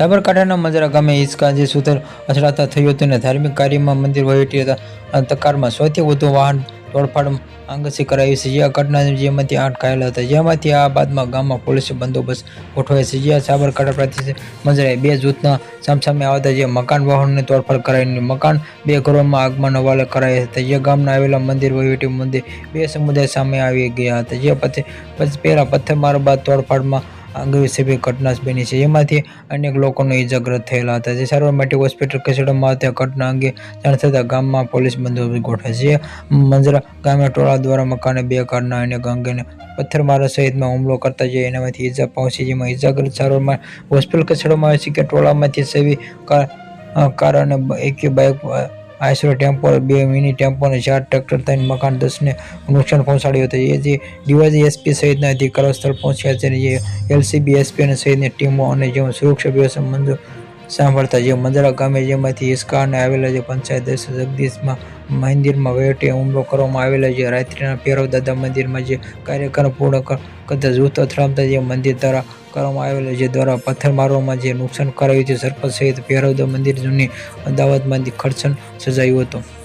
સાબરકાંઠાના મજરા ગામે હિંચકા સુથર અથડાતા થયું હતું અને ધાર્મિક કાર્યમાં મંદિર વહીવટી હતા. તકારમાં સૌથી વધુ વાહન તોડફાડ આંગસી કરાવી છે. જે ઘટના જેમાંથી આઠ ઘાયલ હતા. જેમાંથી આ બાદમાં ગામમાં પોલીસે બંદોબસ્ત ગોઠવાય છે. જ્યાં સાબરકાંઠા પ્રાંતિજ મજરાએ બે જૂથના સામસામે આવતા જે મકાન વાહનોની તોડફાડ કરાવીને મકાન બે ઘરોમાં આગમાં હવાલે કરાયા હતા. જે ગામના આવેલા મંદિર વહીવટી મુદ્દે બે સમુદાય સામે આવી ગયા હતા. જે પછી પહેલા પથ્થરમારો બાદ તોડફાડમાં આંગળી ઘટના બની છે. જેમાંથી અનેક લોકોને ઇજાગ્રસ્ત થયેલા હતા. જે સારવાર માટે હોસ્પિટલ ખસેડવામાં આવતા ઘટના અંગે જાણ થતાં ગામમાં પોલીસ બંદોબસ્ત ગોઠવે છે. મંજરા ગામે ટોળા દ્વારા મકાને બે કારના અનેક અંગેને પથ્થરમારા સહિતમાં હુમલો કરતા જે એનામાંથી ઈજા પહોંચી, જેમાં ઇજાગ્રસ્ત સારવારમાં હોસ્પિટલ ખસેડવામાં આવે છે કે ટોળામાંથી સેવી કાર અને એક બાઇક આઈસરો ટેમ્પો બે મિની ટેમ્પો અને ચાર ટ્રેક્ટર થઈને મકાન દસને નુકસાન પહોંચાડ્યું હતું. એ જે ડીવાયજી એસપી સહિતના અધિકારીઓ સ્થળ પહોંચ્યા છે જે એલસીબી એસપી અને સહિતની ટીમો અને જેમાં સુરક્ષા વ્યવસ્થા મંજૂર સાંભળતા જે મંદરા ગામે જેમાંથી ઇસ્કાને આવેલા જે પંચાયત દેશ જગદીશમાં મંદિરમાં વહીવટી હુમલો કરવામાં આવેલો છે. રાત્રિના ભૈરવ દાદા મંદિરમાં જે કાર્યક્રમ પૂર્ણ કરતા જૂથ અથડામતા જે મંદિર દ્વારા કરવામાં આવેલો છે, દ્વારા પથ્થર મારવામાં જે નુકસાન કરાયું છે. સરપંચ સહિત ભૈરવ મંદિર જૂની અમદાવાદમાંથી ખર્ચન સજાયું હતું.